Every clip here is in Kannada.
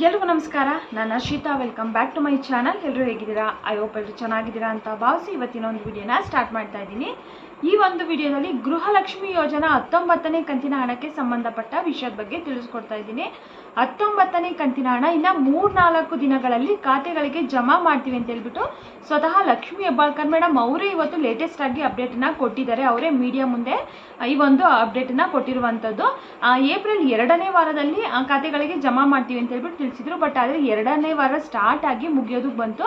ಎಲ್ರಿಗೂ ನಮಸ್ಕಾರ. ನಾನು Arshitha welcome back to my channel ಎಲ್ಲರೂ ಹೇಗಿದ್ದೀರಾ? ಐ ಹೋಪ್ ಎಲ್ಲರೂ ಚೆನ್ನಾಗಿದ್ದೀರಾ ಅಂತ ಭಾವಿಸಿ ಇವತ್ತಿನ ಒಂದು ವಿಡಿಯೋನ ಸ್ಟಾರ್ಟ್ ಮಾಡ್ತಾ ಇದ್ದೀನಿ. ಈ ಒಂದು ವಿಡಿಯೋದಲ್ಲಿ ಗೃಹಲಕ್ಷ್ಮಿ ಯೋಜನಾ ಹತ್ತೊಂಬತ್ತನೇ ಕಂತಿನ ಹಣಕ್ಕೆ ಸಂಬಂಧಪಟ್ಟ ವಿಷಯದ ಬಗ್ಗೆ ತಿಳಿಸ್ಕೊಡ್ತಾ ಇದ್ದೀನಿ. ಹತ್ತೊಂಬತ್ತನೇ ಕಂತಿನ ಹಣ ಇನ್ನು ಮೂರ್ನಾಲ್ಕು ದಿನಗಳಲ್ಲಿ ಖಾತೆಗಳಿಗೆ ಜಮಾ ಮಾಡ್ತೀವಿ ಅಂತ ಹೇಳ್ಬಿಟ್ಟು ಸ್ವತಃ ಲಕ್ಷ್ಮಿ ಹೆಬ್ಬಾಳ್ಕರ್ ಮೇಡಮ್ ಅವರೇ ಇವತ್ತು ಲೇಟೆಸ್ಟ್ ಆಗಿ ಅಪ್ಡೇಟನ್ನು ಕೊಟ್ಟಿದ್ದಾರೆ. ಅವರೇ ಮೀಡಿಯಾ ಮುಂದೆ ಈ ಒಂದು ಅಪ್ಡೇಟನ್ನು ಕೊಟ್ಟಿರುವಂಥದ್ದು ಏಪ್ರಿಲ್ ಎರಡನೇ ವಾರದಲ್ಲಿ ಆ, ಖಾತೆಗಳಿಗೆ ಜಮಾ ಮಾಡ್ತೀವಿ ಅಂತ ಹೇಳ್ಬಿಟ್ಟು ತಿಳಿಸಿದ್ರು. ಬಟ್ ಆದರೆ ಎರಡನೇ ವಾರ ಸ್ಟಾರ್ಟ್ ಆಗಿ ಮುಗಿಯೋದಕ್ಕೆ ಬಂತು.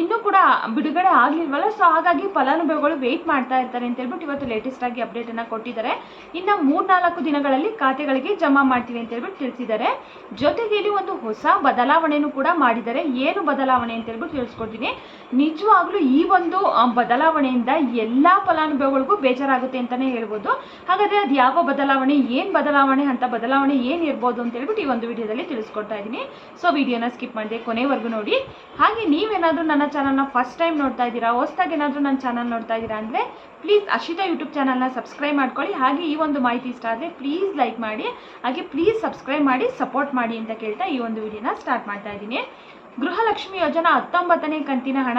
ಇನ್ನೂ ಕೂಡ ಬಿಡುಗಡೆ ಆಗಲಿಲ್ವಲ್ಲ? ಸೊ ಹಾಗಾಗಿ ಫಲಾನುಭವಿಗಳು ವೆಯ್ಟ್ ಮಾಡ್ತಾ ಇರ್ತಾರೆ ಅಂತ ಹೇಳ್ಬಿಟ್ಟು ಇವತ್ತು ಲೇಟೆಸ್ಟ್ ಆಗಿ ಅಪ್ಡೇಟನ್ನು ಕೊಟ್ಟಿದ್ದಾರೆ. ಇನ್ನು ಮೂರ್ನಾಲ್ಕು ದಿನಗಳಲ್ಲಿ ಖಾತೆಗಳಿಗೆ ಜಮಾ ಮಾಡ್ತೀವಿ ಅಂತ ಹೇಳ್ಬಿಟ್ಟು ತಿಳಿಸಿದ್ದಾರೆ. ಜೊತೆಗೆ ಇಲ್ಲಿ ಒಂದು ಹೊಸ ಬದಲಾವಣೆನೂ ಕೂಡ ಮಾಡಿದ್ದಾರೆ ಏನು ಬದಲಾವಣೆ ಅಂತ ಹೇಳ್ಬಿಟ್ಟು ತಿಳಿಸ್ಕೊಡ್ತೀನಿ. ನಿಜವಾಗ್ಲೂ ಈ ಒಂದು ಬದಲಾವಣೆಯಿಂದ ಎಲ್ಲ ಫಲಾನುಭವಿಗಳಿಗೂ ಬೇಜಾರಾಗುತ್ತೆ ಅಂತಲೇ ಹೇಳ್ಬೋದು. ಹಾಗಾದರೆ ಅದು ಯಾವ ಬದಲಾವಣೆ, ಏನು ಬದಲಾವಣೆ ಅಂತ ಬದಲಾವಣೆ ಏನು ಇರ್ಬೋದು ಅಂತ ಹೇಳ್ಬಿಟ್ಟು ಈ ಒಂದು ವಿಡಿಯೋದಲ್ಲಿ ತಿಳಿಸ್ಕೊಡ್ತಾ ಇದ್ದೀನಿ. ಸೊ ವಿಡಿಯೋನ ಸ್ಕಿಪ್ ಮಾಡಿದೆ ಕೊನೆವರೆಗೂ ನೋಡಿ. ಹಾಗೆ ನೀವೇನಾದರೂ ನನ್ನ ಚಾನಲ್ನ ಫಸ್ಟ್ ಟೈಮ್ ನೋಡ್ತಾ ಇದ್ದೀರಾ, ಹೊಸ್ದಾಗಿ ಏನಾದರೂ ನನ್ನ ಚಾನಲ್ ನೋಡ್ತಾ ಇದ್ದೀರಾ ಅಂದರೆ ಪ್ಲೀಸ್ ಅಶಿತಾ ಯೂಟ್ಯೂಬ್ ಚಾನಲ್ನ ಸಬ್ಸ್ಕ್ರೈಬ್ ಮಾಡ್ಕೊಳ್ಳಿ. ಹಾಗೆ ಈ ಒಂದು ಮಾಹಿತಿ ಇಷ್ಟ ಆದರೆ ಪ್ಲೀಸ್ ಲೈಕ್ ಮಾಡಿ. ಹಾಗೆ ಪ್ಲೀಸ್ ಸಬ್ಸ್ಕ್ರೈಬ್ ಮಾಡಿ ಸಪೋರ್ಟ್ ಮಾಡಿ ಅಂತ ಕೇಳ್ತಾ ಈ ಒಂದು ವಿಡಿಯೋನ ಸ್ಟಾರ್ಟ್ ಮಾಡ್ತಾ ಇದ್ದೀನಿ. ಗೃಹಲಕ್ಷ್ಮಿ ಯೋಜನಾ ಹತ್ತೊಂಬತ್ತನೇ ಕಂತಿನ ಹಣ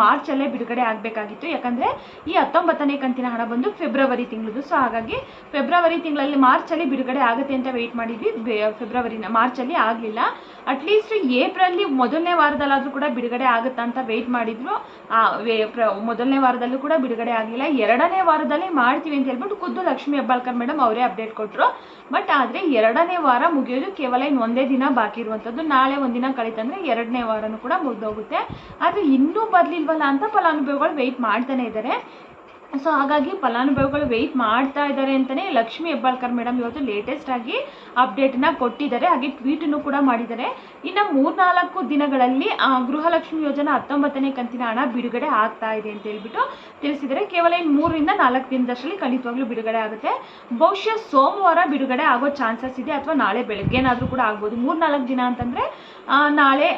ಮಾರ್ಚಲ್ಲೇ ಬಿಡುಗಡೆ ಆಗಬೇಕಾಗಿತ್ತು. ಯಾಕಂದರೆ ಈ ಹತ್ತೊಂಬತ್ತನೇ ಕಂತಿನ ಹಣ ಬಂದು ಫೆಬ್ರವರಿ ತಿಂಗಳದು. ಸೊ ಹಾಗಾಗಿ ಫೆಬ್ರವರಿ ತಿಂಗಳಲ್ಲಿ ಮಾರ್ಚಲ್ಲಿ ಬಿಡುಗಡೆ ಆಗುತ್ತೆ ಅಂತ ವೆಯ್ಟ್ ಮಾಡಿದ್ವಿ. ಫೆಬ್ರವರಿನ, ಮಾರ್ಚಲ್ಲಿ ಆಗಲಿಲ್ಲ. ಅಟ್ಲೀಸ್ಟ್ ಏಪ್ರಿಲ್ ಮೊದಲನೇ ವಾರದಲ್ಲಾದರೂ ಕೂಡ ಬಿಡುಗಡೆ ಆಗುತ್ತಾ ಅಂತ ವೆಯ್ಟ್ ಮಾಡಿದ್ರು. ಮೊದಲನೇ ವಾರದಲ್ಲೂ ಕೂಡ ಬಿಡುಗಡೆ ಆಗಲಿಲ್ಲ. ಎರಡನೇ ವಾರದಲ್ಲಿ ಮಾಡ್ತೀವಿ ಅಂತ ಹೇಳ್ಬಿಟ್ಟು ಖುದ್ದು ಲಕ್ಷ್ಮಿ ಹೆಬ್ಬಾಳ್ಕರ್ ಮೇಡಮ್ ಅವರೇ ಅಪ್ಡೇಟ್ ಕೊಟ್ಟರು ಬಟ್ ಆದರೆ ಎರಡನೇ ವಾರ ಮುಗಿಯೋದು ಕೇವಲ ಇನ್ನು ಒಂದೇ ದಿನ ಬಾಕಿ ಇರುವಂಥದ್ದು ನಾಳೆ ಒಂದಿನ ಕಳೀತಂದ್ರೆ ಎರಡನೇ ವಾರನೂ ಕೂಡ ಮುಗ್ದೋಗುತ್ತೆ. ಆದರೆ ಇನ್ನೂ ಬರಲಿಲ್ವಲ್ಲ ಅಂತ ಫಲಾನುಭವಿಗಳು ವೆಯ್ಟ್ ಮಾಡ್ತಾನೆ ಇದ್ದಾರೆ. ಸೊ ಹಾಗಾಗಿ ಫಲಾನುಭವಿಗಳು ವೆಯ್ಟ್ ಮಾಡ್ತಾ ಇದ್ದಾರೆ ಅಂತಲೇ ಲಕ್ಷ್ಮಿ ಹೆಬ್ಬಾಳ್ಕರ್ ಮೇಡಮ್ ಇವತ್ತು ಲೇಟೆಸ್ಟ್ ಆಗಿ ಅಪ್ಡೇಟ್ನ ಕೊಟ್ಟಿದ್ದಾರೆ. ಹಾಗೆ ಟ್ವೀಟನ್ನು ಕೂಡ ಮಾಡಿದ್ದಾರೆ. ಇನ್ನು ಮೂರ್ನಾಲ್ಕು ದಿನಗಳಲ್ಲಿ ಗೃಹಲಕ್ಷ್ಮಿ ಯೋಜನಾ ಹತ್ತೊಂಬತ್ತನೇ ಕಂತಿನ ಹಣ ಬಿಡುಗಡೆ ಆಗ್ತಾ ಇದೆ ಅಂತ ಹೇಳ್ಬಿಟ್ಟು ತಿಳಿಸಿದರೆ ಕೇವಲ ಇನ್ನು ಮೂರರಿಂದ ನಾಲ್ಕು ದಿನದಷ್ಟರಲ್ಲಿ ಖಂಡಿತವಾಗ್ಲೂ ಬಿಡುಗಡೆ ಆಗುತ್ತೆ. ಬಹುಶಃ ಸೋಮವಾರ ಬಿಡುಗಡೆ ಆಗೋ ಚಾನ್ಸಸ್ ಇದೆ ಅಥವಾ ನಾಳೆ ಬೆಳಗ್ಗೆನಾದರೂ ಕೂಡ ಆಗ್ಬೋದು. ಮೂರ್ನಾಲ್ಕು ದಿನ ಅಂತಂದರೆ ನಾಳೆ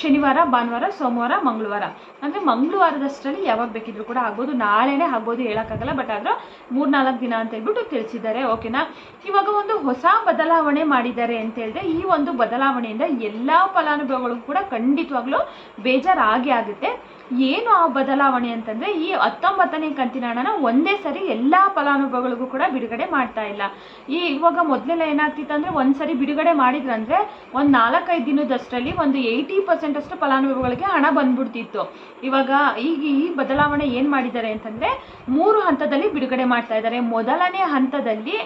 ಶನಿವಾರ, ಭಾನುವಾರ, ಸೋಮವಾರ, ಮಂಗಳವಾರ. ಅಂದರೆ ಮಂಗಳವಾರದಷ್ಟರಲ್ಲಿ ಯಾವಾಗ ಬೇಕಿದ್ರು ಕೂಡ ಆಗ್ಬೋದು. ನಾಳೆನೇ ಆಗ್ಬೋದು. ಹೇಳೋಕ್ಕಾಗಲ್ಲ ಬಟ್ ಆದರೂ ಮೂರ್ನಾಲ್ಕು ದಿನ ಅಂತ ಹೇಳ್ಬಿಟ್ಟು ತಿಳಿಸಿದ್ದಾರೆ ಓಕೆನಾ ಇವಾಗ ಒಂದು ಹೊಸ ಬದಲಾವಣೆ ಮಾಡಿದ್ದಾರೆ ಅಂತ ಹೇಳಿದ್ರೆ, ಈ ಒಂದು ಬದಲಾವಣೆಯಿಂದ ಎಲ್ಲ ಫಲಾನುಭವಿಗಳಿಗೂ ಕೂಡ ಖಂಡಿತವಾಗ್ಲೂ ಬೇಜಾರಾಗಿ ಆಗುತ್ತೆ. ಏನು ಆ ಬದಲಾವಣೆ ಅಂತಂದರೆ ಈ ಹತ್ತೊಂಬತ್ತನೇ ಕಂತಿನ ಹಣನ ಒಂದೇ ಸರಿ ಎಲ್ಲ ಫಲಾನುಭವಿಗಳಿಗೂ ಕೂಡ ಬಿಡುಗಡೆ ಮಾಡ್ತಾ ಇಲ್ಲ. ಈ ಇವಾಗ ಮೊದಲೆಲ್ಲ ಏನಾಗ್ತಿತ್ತು ಅಂದರೆ ಒಂದು ಸರಿ ಬಿಡುಗಡೆ ಮಾಡಿದ್ರಂದ್ರೆ ಒಂದು ನಾಲ್ಕೈದು ದಿನದಷ್ಟರಲ್ಲಿ ಒಂದು ಏಯ್ಟಿ ಪರ್ಸೆಂಟ್ ಅಷ್ಟು ಫಲಾನುಭವಿಗಳಿಗೆ ಹಣ ಬಂದ್ಬಿಡ್ತಿತ್ತು. ಇವಾಗ ಈಗ ಈ ಬದಲಾವಣೆ ಏನು ಮಾಡಿದ್ದಾರೆ ಅಂತಂದರೆ ಮೂರು ಹಂತದಲ್ಲಿ ಬಿಡುಗಡೆ ಮಾಡ್ತಾ ಇದ್ದಾರೆ. ಮೊದಲನೇ ಹಂತದಲ್ಲಿ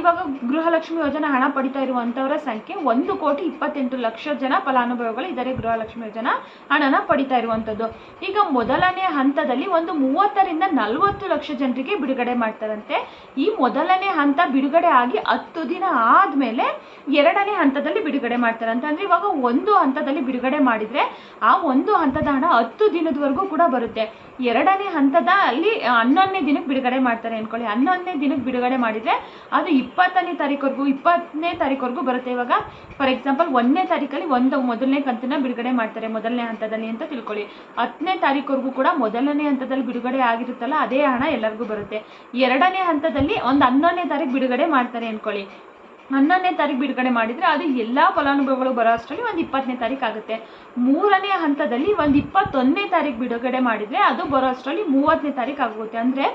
ಇವಾಗ ಗೃಹಲಕ್ಷ್ಮಿ ಯೋಜನಾ ಹಣ ಪಡಿತಾ ಇರುವಂಥವರ ಸಂಖ್ಯೆ ಒಂದು ಕೋಟಿ ಇಪ್ಪತ್ತೆಂಟು ಲಕ್ಷ ಜನ ಫಲಾನುಭವಿಗಳು ಇದ್ದಾರೆ ಗೃಹಲಕ್ಷ್ಮಿ ಯೋಜನಾ ಹಣನ ಪಡಿತಾ ಇರುವಂಥದ್ದು ಈಗ ಮೊದಲನೇ ಹಂತದಲ್ಲಿ ಒಂದು ಮೂವತ್ತರಿಂದ ನಲವತ್ತು ಲಕ್ಷ ಜನರಿಗೆ ಬಿಡುಗಡೆ ಮಾಡ್ತಾರಂತೆ. ಈ ಮೊದಲನೇ ಹಂತ ಬಿಡುಗಡೆ ಆಗಿ ಹತ್ತು ದಿನ ಆದಮೇಲೆ ಎರಡನೇ ಹಂತದಲ್ಲಿ ಬಿಡುಗಡೆ ಮಾಡ್ತಾರಂತೆ. ಅಂದರೆ ಇವಾಗ ಒಂದು ಹಂತದಲ್ಲಿ ಬಿಡುಗಡೆ ಮಾಡಿದರೆ ಆ ಒಂದು ಹಂತದ ಹಣ ಹತ್ತು ದಿನದವರೆಗೂ ಕೂಡ ಬರುತ್ತೆ. ಎರಡನೇ ಹಂತದ ಅಲ್ಲಿ ಹನ್ನೊಂದನೇ ದಿನಕ್ಕೆ ಬಿಡುಗಡೆ ಮಾಡ್ತಾರೆ ಅನ್ಕೊಳ್ಳಿ. ಹನ್ನೊಂದನೇ ದಿನಕ್ಕೆ ಬಿಡುಗಡೆ ಮಾಡಿದರೆ ಅದು ಇಪ್ಪತ್ತನೇ ತಾರೀಕುವರೆಗೂ ಇಪ್ಪತ್ತನೇ ತಾರೀಕುವರೆಗೂ ಬರುತ್ತೆ. ಇವಾಗ ಫಾರ್ ಎಕ್ಸಾಂಪಲ್ ಒಂದನೇ ತಾರೀಕಲ್ಲಿ ಒಂದು, ಮೊದಲನೇ ಕಂತನ್ನ ಬಿಡುಗಡೆ ಮಾಡ್ತಾರೆ ಮೊದಲನೇ ಹಂತದಲ್ಲಿ ಅಂತ ತಿಳ್ಕೊಳ್ಳಿ. ಹತ್ತನೇ ತಾರೀಕುವರೆಗೂ ಕೂಡ ಮೊದಲನೇ ಹಂತದಲ್ಲಿ ಬಿಡುಗಡೆ ಆಗಿರುತ್ತಲ್ಲ, ಅದೇ ಹಣ ಎಲ್ಲರಿಗೂ ಬರುತ್ತೆ. ಎರಡನೇ ಹಂತದಲ್ಲಿ ಒಂದು ಹನ್ನೊಂದನೇ ತಾರೀಕು ಬಿಡುಗಡೆ ಮಾಡ್ತಾರೆ ಅನ್ಕೊಳ್ಳಿ. ಹನ್ನೊಂದನೇ ತಾರೀಕು ಬಿಡುಗಡೆ ಮಾಡಿದರೆ ಅದು ಎಲ್ಲ ಫಲಾನುಭವಿಗಳು ಬರೋ ಅಷ್ಟರಲ್ಲಿ ಒಂದು ಇಪ್ಪತ್ತನೇ ತಾರೀಕು ಆಗುತ್ತೆ. ಮೂರನೇ ಹಂತದಲ್ಲಿ ಒಂದು ಇಪ್ಪತ್ತೊಂದನೇ ತಾರೀಕು ಬಿಡುಗಡೆ ಮಾಡಿದರೆ ಅದು ಬರೋ ಅಷ್ಟರಲ್ಲಿ ಮೂವತ್ತನೇ ತಾರೀಕು ಆಗುತ್ತೆ. ಅಂದರೆ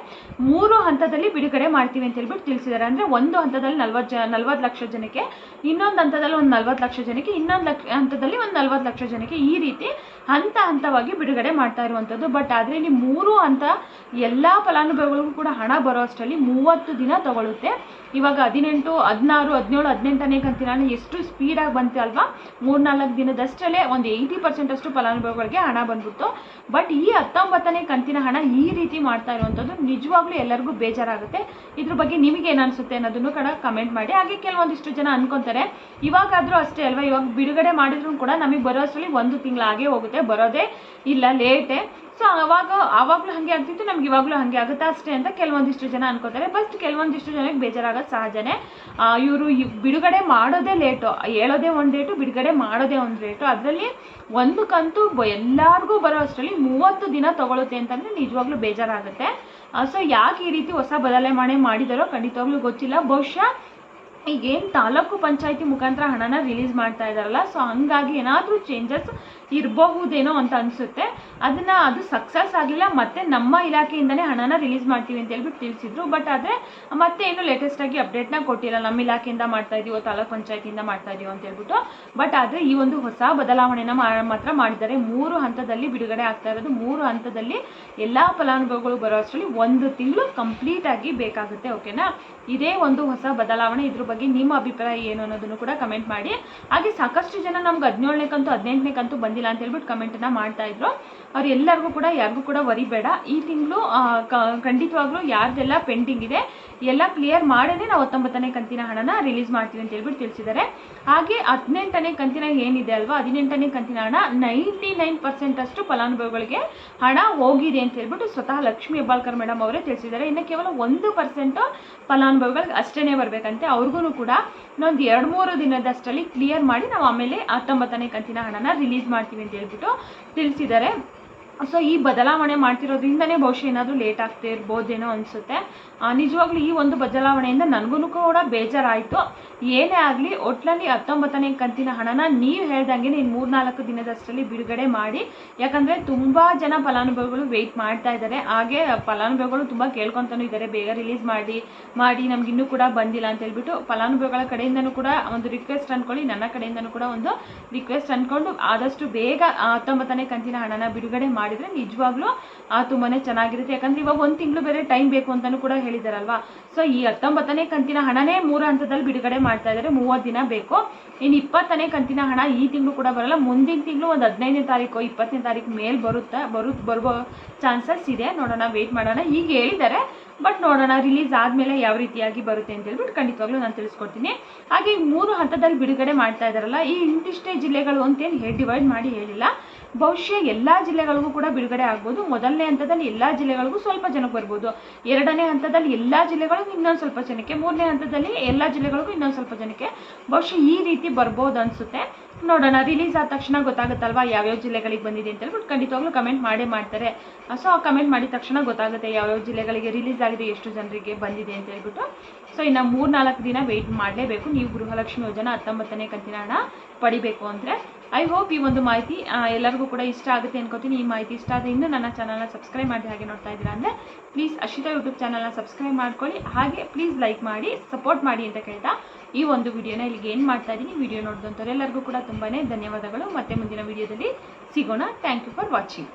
ಮೂರು ಹಂತದಲ್ಲಿ ಬಿಡುಗಡೆ ಮಾಡ್ತೀವಿ ಅಂತ ಹೇಳ್ಬಿಟ್ಟು ತಿಳಿಸಿದ್ದಾರೆ. ಅಂದರೆ ಒಂದು ಹಂತದಲ್ಲಿ ನಲ್ವತ್ತು ಜ, ನಲ್ವತ್ತು ಲಕ್ಷ ಜನಕ್ಕೆ, ಇನ್ನೊಂದು ಹಂತದಲ್ಲಿ ಒಂದು ನಲ್ವತ್ತು ಲಕ್ಷ ಜನಕ್ಕೆ, ಇನ್ನೊಂದು ಲಕ್ಷ ಹಂತದಲ್ಲಿ ಒಂದು ನಲ್ವತ್ತು ಲಕ್ಷ ಜನಕ್ಕೆ ಈ ರೀತಿ ಹಂತ ಹಂತವಾಗಿ ಬಿಡುಗಡೆ ಮಾಡ್ತಾ ಇರುವಂಥದ್ದು ಬಟ್ ಆದರೆ ಇಲ್ಲಿ ಮೂರು ಹಂತ ಎಲ್ಲ ಫಲಾನುಭವಿಗಳಿಗೂ ಕೂಡ ಹಣ ಬರೋ ಅಷ್ಟರಲ್ಲಿ ಮೂವತ್ತು ದಿನ ತಗೊಳ್ಳುತ್ತೆ ಇವಾಗ ಹದಿನೆಂಟು, ಹದಿನಾರು ಹದಿನೇಳು ಹದಿನೆಂಟನೇ ಕಂತಿನ ಹಣ ಎಷ್ಟು ಸ್ಪೀಡಾಗಿ ಬಂತು ಅಲ್ವಾ? ಮೂರ್ನಾಲ್ಕು ದಿನದಷ್ಟರಲ್ಲೇ ಒಂದು ಏಯ್ಟಿ ಪರ್ಸೆಂಟ್ ಅಷ್ಟು ಫಲಾನುಭವಿಗಳಿಗೆ ಹಣ ಬಂದ್ಬಿಟ್ಟು ಬಟ್ ಈ ಹತ್ತೊಂಬತ್ತನೇ ಕಂತಿನ ಹಣ ಈ ರೀತಿ ಮಾಡ್ತಾ ಇರುವಂಥದ್ದು ನಿಜವಾಗ್ಲೂ ಎಲ್ಲರಿಗೂ ಬೇಜಾರಾಗುತ್ತೆ. ಇದ್ರ ಬಗ್ಗೆ ನಿಮಗೆ ಏನನ್ಸುತ್ತೆ ಅನ್ನೋದನ್ನು ಕೂಡ ಕಮೆಂಟ್ ಮಾಡಿ. ಹಾಗೆ ಕೆಲವೊಂದಿಷ್ಟು ಜನ ಅನ್ಕೊಂತಾರೆ, ಇವಾಗಾದರೂ ಅಷ್ಟೇ ಅಲ್ವಾ? ಇವಾಗ ಬಿಡುಗಡೆ ಮಾಡಿದ್ರು ಕೂಡ ನಮಗೆ ಬರೋ ಅಷ್ಟರಲ್ಲಿ ಒಂದು ಆಗೇ ಹೋಗುತ್ತೆ. ಬರೋದೇ ಇಲ್ಲ ಲೇಟೇ ಸೊ ಅವಾಗ ಆವಾಗಲೂ ಹಾಗೆ ಆಗ್ತಿತ್ತು, ನಮ್ಗೆ ಇವಾಗಲೂ ಹಾಗೆ ಆಗುತ್ತಾ ಅಷ್ಟೇ ಅಂತ ಕೆಲವೊಂದಿಷ್ಟು ಜನ ಅನ್ಕೋತಾರೆ ಬಟ್ ಕೆಲವೊಂದಿಷ್ಟು ಜನಕ್ಕೆ ಬೇಜಾರಾಗೋದು ಸಹಜನೇ ಇವರು ಬಿಡುಗಡೆ ಮಾಡೋದೇ ಲೇಟು ಹೇಳೋದೇ ಒಂದು ರೇಟು ಬಿಡುಗಡೆ ಮಾಡೋದೇ ಒಂದು ರೇಟು ಅದರಲ್ಲಿ ಒಂದು ಕಂತು ಎಲ್ಲರಿಗೂ ಬರೋ ಅಷ್ಟರಲ್ಲಿ ಮೂವತ್ತು ದಿನ ತಗೊಳುತ್ತೆ ಅಂತಂದರೆ ನಿಜವಾಗ್ಲೂ ಬೇಜಾರಾಗುತ್ತೆ. ಸೊ ಯಾಕೆ ಈ ರೀತಿ ಹೊಸ ಬದಲಾವಣೆ ಮಾಡಿದಾರೋ ಖಂಡಿತವಾಗ್ಲೂ ಗೊತ್ತಿಲ್ಲ. ಬಹುಶಃ ಈಗೇನು ತಾಲೂಕು ಪಂಚಾಯತಿ ಮುಖಾಂತರ ಹಣನ ರಿಲೀಸ್ ಮಾಡ್ತಾ ಇದ್ದಾರಲ್ಲ ಸೊ ಹಂಗಾಗಿ ಏನಾದರೂ ಚೇಂಜಸ್ ಇರಬಹುದೇನೋ ಅಂತ ಅನಿಸುತ್ತೆ. ಅದನ್ನು ಅದು ಸಕ್ಸಸ್ ಆಗಿಲ್ಲ, ಮತ್ತೆ ನಮ್ಮ ಇಲಾಖೆಯಿಂದಲೇ ಹಣನ ರಿಲೀಸ್ ಮಾಡ್ತೀವಿ ಅಂತ ಹೇಳ್ಬಿಟ್ಟು ತಿಳಿಸಿದ್ರು. ಬಟ್ ಆದರೆ ಮತ್ತೆ ಏನು ಲೇಟೆಸ್ಟಾಗಿ ಅಪ್ಡೇಟ್ನ ಕೊಟ್ಟಿಲ್ಲ. ನಮ್ಮ ಇಲಾಖೆಯಿಂದ ಮಾಡ್ತಾ ಇದೀವೋ, ತಾಲೂಕ್ ಪಂಚಾಯತಿಯಿಂದ ಮಾಡ್ತಾ ಇದೀವೋ ಅಂತ ಹೇಳ್ಬಿಟ್ಟು. ಬಟ್ ಆದರೆ ಈ ಒಂದು ಹೊಸ ಬದಲಾವಣೆನ ಮಾತ್ರ ಮಾಡಿದ್ದಾರೆ. ಮೂರು ಹಂತದಲ್ಲಿ ಬಿಡುಗಡೆ ಆಗ್ತಾ ಇರೋದು. ಮೂರು ಹಂತದಲ್ಲಿ ಎಲ್ಲ ಫಲಾನುಭವಿಗಳು ಬರೋ ಅಷ್ಟರಲ್ಲಿ ಒಂದು ತಿಂಗಳು ಕಂಪ್ಲೀಟ್ ಆಗಿ ಬೇಕಾಗುತ್ತೆ. ಓಕೆನಾ ಇದೇ ಒಂದು ಹೊಸ ಬದಲಾವಣೆ. ಇದ್ರ ಬಗ್ಗೆ ನಿಮ್ಮ ಅಭಿಪ್ರಾಯ ಏನು ಅನ್ನೋದನ್ನು ಕೂಡ ಕಮೆಂಟ್ ಮಾಡಿ. ಹಾಗೆ ಸಾಕಷ್ಟು ಜನ ನಮ್ಗೆ ಹದಿನೇಳನೇ ಕಂತು ಹದಿನೆಂಟನೇ ಕಂತು ಬಂದಿಲ್ಲ ಅಂತ ಹೇಳ್ಬಿಟ್ಟು ಕಮೆಂಟನ್ನ ಮಾಡ್ತಾ ಇದ್ರು. ಅವ್ರು ಎಲ್ಲರಿಗೂ ಕೂಡ, ಯಾರಿಗೂ ಕೂಡ ವರಿಬೇಡ ಈ ತಿಂಗಳು ಖಂಡಿತವಾಗ್ಲೂ ಯಾರ್ದೆಲ್ಲ ಪೆಂಡಿಂಗ್ ಇದೆ, ಎಲ್ಲ ಕ್ಲಿಯರ್ ಮಾಡೇ ನಾವು ಹತ್ತೊಂಬತ್ತನೇ ಕಂತಿನ ಹಣನ ರಿಲೀಸ್ ಮಾಡ್ತೀವಿ ಅಂತ ಹೇಳ್ಬಿಟ್ಟು ತಿಳಿಸಿದ್ದಾರೆ. ಹಾಗೆ ಹದಿನೆಂಟನೇ ಕಂತಿನ ಏನಿದೆ ಅಲ್ವಾ, ಹದಿನೆಂಟನೇ ಕಂತಿನ ಹಣ ನೈಂಟಿ ನೈನ್ ಪರ್ಸೆಂಟ್ ಅಷ್ಟು ಫಲಾನುಭವಿಗಳಿಗೆ ಹಣ ಹೋಗಿದೆ ಅಂತ ಹೇಳ್ಬಿಟ್ಟು ಸ್ವತಃ ಲಕ್ಷ್ಮಿ ಹೆಬ್ಬಾಳ್ಕರ್ ಮೇಡಮ್ ಅವರೇ ತಿಳಿಸಿದ್ದಾರೆ. ಇನ್ನು ಕೇವಲ ಒಂದು ಪರ್ಸೆಂಟು ಫಲಾನುಭವಿಗಳಿಗೆ ಅಷ್ಟೇ ಬರಬೇಕಂತೆ. ಅವ್ರಿಗೂ ಕೂಡ ಇನ್ನೊಂದು ಎರಡು ಮೂರು ದಿನದಷ್ಟರಲ್ಲಿ ಕ್ಲಿಯರ್ ಮಾಡಿ ನಾವು ಆಮೇಲೆ ಹತ್ತೊಂಬತ್ತನೇ ಕಂತಿನ ಹಣನ ರಿಲೀಸ್ ಮಾಡ್ತೀವಿ ಅಂತ ಹೇಳ್ಬಿಟ್ಟು ತಿಳಿಸಿದ್ದಾರೆ. ಸೊ ಈ ಬದಲಾವಣೆ ಮಾಡ್ತಿರೋದ್ರಿಂದನೇ ಬಹುಶಃ ಏನಾದರೂ ಲೇಟ್ ಆಗ್ತಾ ಇರ್ಬೋದೇನೋ ಅನಿಸುತ್ತೆ. ನಿಜವಾಗ್ಲೂ ಈ ಒಂದು ಬದಲಾವಣೆಯಿಂದ ನನಗೂ ಕೂಡ ಬೇಜಾರಾಯಿತು. ಏನೇ ಆಗಲಿ ಒಟ್ಲಲ್ಲಿ ಹತ್ತೊಂಬತ್ತನೇ ಕಂತಿನ ಹಣನ ನೀವು ಹೇಳ್ದಂಗೆ ಇನ್ನು ಮೂರ್ನಾಲ್ಕು ದಿನದಷ್ಟರಲ್ಲಿ ಬಿಡುಗಡೆ ಮಾಡಿ. ಯಾಕಂದರೆ ತುಂಬ ಜನ ಫಲಾನುಭವಿಗಳು ವೆಯ್ಟ್ ಮಾಡ್ತಾ ಇದ್ದಾರೆ. ಹಾಗೆ ಫಲಾನುಭವಿಗಳು ತುಂಬ ಕೇಳ್ಕೊತಾನೂ ಇದ್ದಾರೆ. ಬೇಗ ರಿಲೀಸ್ ಮಾಡಿ ಮಾಡಿ, ನಮ್ಗೆ ಇನ್ನೂ ಕೂಡ ಬಂದಿಲ್ಲ ಅಂತ ಹೇಳ್ಬಿಟ್ಟು ಫಲಾನುಭವಿಗಳ ಕಡೆಯಿಂದನೂ ಕೂಡ ಒಂದು ರಿಕ್ವೆಸ್ಟ್ ಅಂದ್ಕೊಳ್ಳಿ ನನ್ನ ಕಡೆಯಿಂದನೂ ಕೂಡ ಒಂದು ರಿಕ್ವೆಸ್ಟ್ ಅಂದ್ಕೊಂಡು ಆದಷ್ಟು ಬೇಗ ಹತ್ತೊಂಬತ್ತನೇ ಕಂತಿನ ಹಣನ ಬಿಡುಗಡೆ ಮಾಡಿದರೆ ನಿಜವಾಗ್ಲೂ ತುಂಬಾ ಚೆನ್ನಾಗಿರುತ್ತೆ. ಯಾಕಂದ್ರೆ ಇವಾಗ ಒಂದು ತಿಂಗಳು ಬೇರೆ ಟೈಮ್ ಬೇಕು ಅಂತಲೂ ಕೂಡ ಹೇಳಿದಾರಲ್ವಾ? ಸೊ ಈ ಹತ್ತೊಂಬತ್ತನೇ ಕಂತಿನ ಹಣನೇ ಮೂರು ಹಂತದಲ್ಲಿ ಬಿಡುಗಡೆ ಮಾಡ್ತಾ ಇದ್ದಾರೆ. ಮೂವತ್ತು ದಿನ ಬೇಕು. ಇನ್ ಇಪ್ಪತ್ತನೇ ಕಂತಿನ ಹಣ ಈ ತಿಂಗಳು ಕೂಡ ಬರಲ್ಲ. ಮುಂದಿನ ತಿಂಗಳು ಒಂದು ಹದಿನೈದನೇ ತಾರೀಕು, ಇಪ್ಪತ್ತನೇ ತಾರೀಕು ಮೇಲೆ ಬರುತ್ತಾ, ಬರು, ಬರುವ ಚಾನ್ಸಸ್ ಇದೆ. ನೋಡೋಣ ವೇಟ್ ಮಾಡೋಣ. ಈಗ ಹೇಳಿದ್ದಾರೆ. ಬಟ್ ನೋಡೋಣ ರಿಲೀಸ್ ಆದಮೇಲೆ ಯಾವ ರೀತಿಯಾಗಿ ಬರುತ್ತೆ ಅಂತ ಹೇಳ್ಬಿಟ್ಟು ಖಂಡಿತವಾಗ್ಲೂ ನಾನು ತಿಳಿಸ್ಕೊಡ್ತೀನಿ. ಹಾಗೆ ಮೂರು ಹಂತದಲ್ಲಿ ಬಿಡುಗಡೆ ಮಾಡ್ತಾ ಇದ್ದಾರಲ್ಲ, ಈ ಇಂತಿಷ್ಟೇ ಜಿಲ್ಲೆಗಳು ಅಂತೇನು ಹೇಳಿ ಡಿವೈಡ್ ಮಾಡಿ ಹೇಳಿಲ್ಲ. ಬಹುಶಃ ಎಲ್ಲ ಜಿಲ್ಲೆಗಳಿಗೂ ಕೂಡ ಬಿಡುಗಡೆ ಆಗ್ಬೋದು. ಮೊದಲನೇ ಹಂತದಲ್ಲಿ ಎಲ್ಲ ಜಿಲ್ಲೆಗಳಿಗೂ ಸ್ವಲ್ಪ ಜನಕ್ಕೆ ಬರ್ಬೋದು. ಎರಡನೇ ಹಂತದಲ್ಲಿ ಎಲ್ಲ ಜಿಲ್ಲೆಗಳಿಗೂ ಇನ್ನೊಂದು ಸ್ವಲ್ಪ ಜನಕ್ಕೆ, ಮೂರನೇ ಹಂತದಲ್ಲಿ ಎಲ್ಲ ಜಿಲ್ಲೆಗಳಿಗೂ ಇನ್ನೊಂದು ಸ್ವಲ್ಪ ಜನಕ್ಕೆ ಬಹುಶಃ ಈ ರೀತಿ ಬರ್ಬೋದು ಅನಿಸುತ್ತೆ. ನೋಡೋಣ ರಿಲೀಸ್ ಆದ ತಕ್ಷಣ ಗೊತ್ತಾಗುತ್ತಲ್ವಾ ಯಾವ್ಯಾವ ಜಿಲ್ಲೆಗಳಿಗೆ ಬಂದಿದೆ ಅಂತ ಹೇಳ್ಬಿಟ್ಟು ಖಂಡಿತವಾಗ್ಲೂ ಕಮೆಂಟ್ ಮಾಡೇ ಮಾಡ್ತಾರೆ. ಸೊ ಆ ಕಮೆಂಟ್ ಮಾಡಿದ ತಕ್ಷಣ ಗೊತ್ತಾಗುತ್ತೆ ಯಾವ್ಯಾವ ಜಿಲ್ಲೆಗಳಿಗೆ ರಿಲೀಸ್ ಆಗಿದೆ, ಎಷ್ಟು ಜನರಿಗೆ ಬಂದಿದೆ ಅಂತ ಹೇಳ್ಬಿಟ್ಟು. ಸೊ ಇನ್ನು ಮೂರು ನಾಲ್ಕು ದಿನ ವೆಯ್ಟ್ ಮಾಡಲೇಬೇಕು. ನೀವು ಗೃಹಲಕ್ಷ್ಮಿ ಯೋಜನಾ ಹತ್ತೊಂಬತ್ತನೇ ಕಂತಿನ ಹಣ ಪಡಿಬೇಕು ಅಂದರೆ. ಐ ಹೋಪ್ ಈ ಒಂದು ಮಾಹಿತಿ ಎಲ್ಲರಿಗೂ ಕೂಡ ಇಷ್ಟ ಆಗುತ್ತೆ ಅನ್ಕೋತೀನಿ. ಈ ಮಾಹಿತಿ ಇಷ್ಟ ಆದರೆ ಇನ್ನೂ ನನ್ನ ಚಾನಲ್ನ ಸಬ್ಸ್ಕ್ರೈಬ್ ಮಾಡಿ ಹಾಗೆ ನೋಡ್ತಾ ಇದ್ದೀರಾ ಅಂದರೆ ಪ್ಲೀಸ್ ಅಶಿತಾ ಯೂಟ್ಯೂಬ್ ಚಾನಲ್ನ ಸಬ್ಸ್ಕ್ರೈಬ್ ಮಾಡ್ಕೊಳ್ಳಿ. ಹಾಗೆ ಪ್ಲೀಸ್ ಲೈಕ್ ಮಾಡಿ ಸಪೋರ್ಟ್ ಮಾಡಿ ಅಂತ ಕೇಳ್ತಾ ಈ ಒಂದು ವಿಡಿಯೋನ ಇಲ್ಲಿಗೆ ಏನು ಮಾಡ್ತಾ ಇದ್ದೀನಿ. ವಿಡಿಯೋ ನೋಡಿದಂಥವ್ರೆಲ್ಲರಿಗೂ ಕೂಡ ತುಂಬಾ ಧನ್ಯವಾದಗಳು. ಮತ್ತೆ ಮುಂದಿನ ವಿಡಿಯೋದಲ್ಲಿ ಸಿಗೋಣ. Thank you for watching